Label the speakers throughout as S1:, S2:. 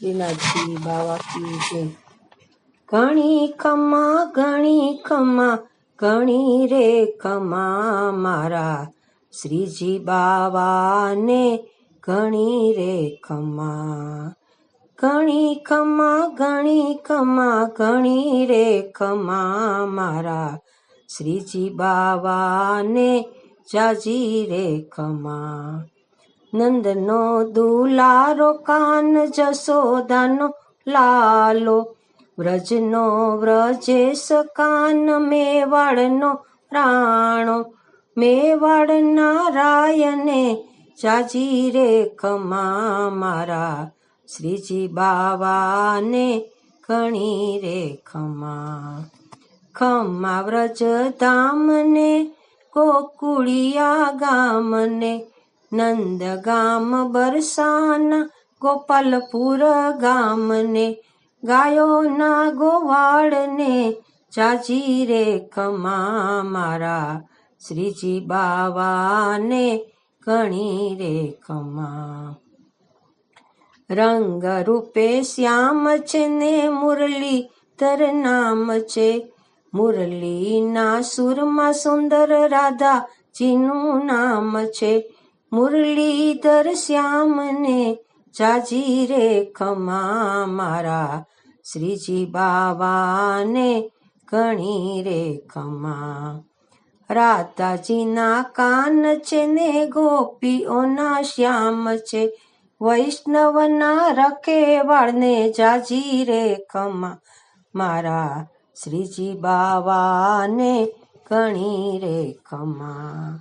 S1: શ્રીનાથજી બાવા કી જય ઘણી કમા ઘણી કમા ઘણી રે કમા મારા શ્રીજી બાવાને ઘણી રે કમા. ઘણી કમા ઘણી કમા ઘણી રે કમા મારા શ્રીજી બાવાને જાજી રે ખમા નંદનો દુલારો કાન જસોદાનો લાલો. વ્રજનો વ્રજેશ કાન મેવાડનો રાણો. મેવાડ નારાયણે જાજી રે ખમા મારા. શ્રીજી બાવાને ઘણી રે ખમા. ખમા વ્રજ ધામને ગોકુળિયા ગામને નંદ ગામ બરસાના ગોપાલપુર ગામને ગાયોના ગોવાળને જાજી રે કમા મારા શ્રીજી બાવાને ઘણી રે કમા રંગ રૂપે શ્યામ છે ને મુરલી તર નામ છે મુરલીના સુરમાં સુંદર રાધાજીનું નામ છે મુરલીધર શ્યામને જાજી રે ખમા મારા. શ્રીજી બાવાને ઘણી રે ખમા. રાધાજીના કાન છે ને ગોપીઓના શ્યામ છે. વૈષ્ણવના રખેવાળને જાજી રે ખમા મારા. શ્રીજી બાવાને ઘણી રે ખમા.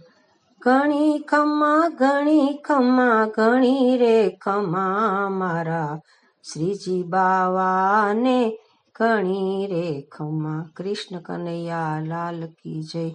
S1: ઘણી ખમા ઘણી ખમા ઘણી રે ખમા મારા શ્રીજી બાવાને ગણી રે ખમા કૃષ્ણ કનૈયા લાલ કી જય.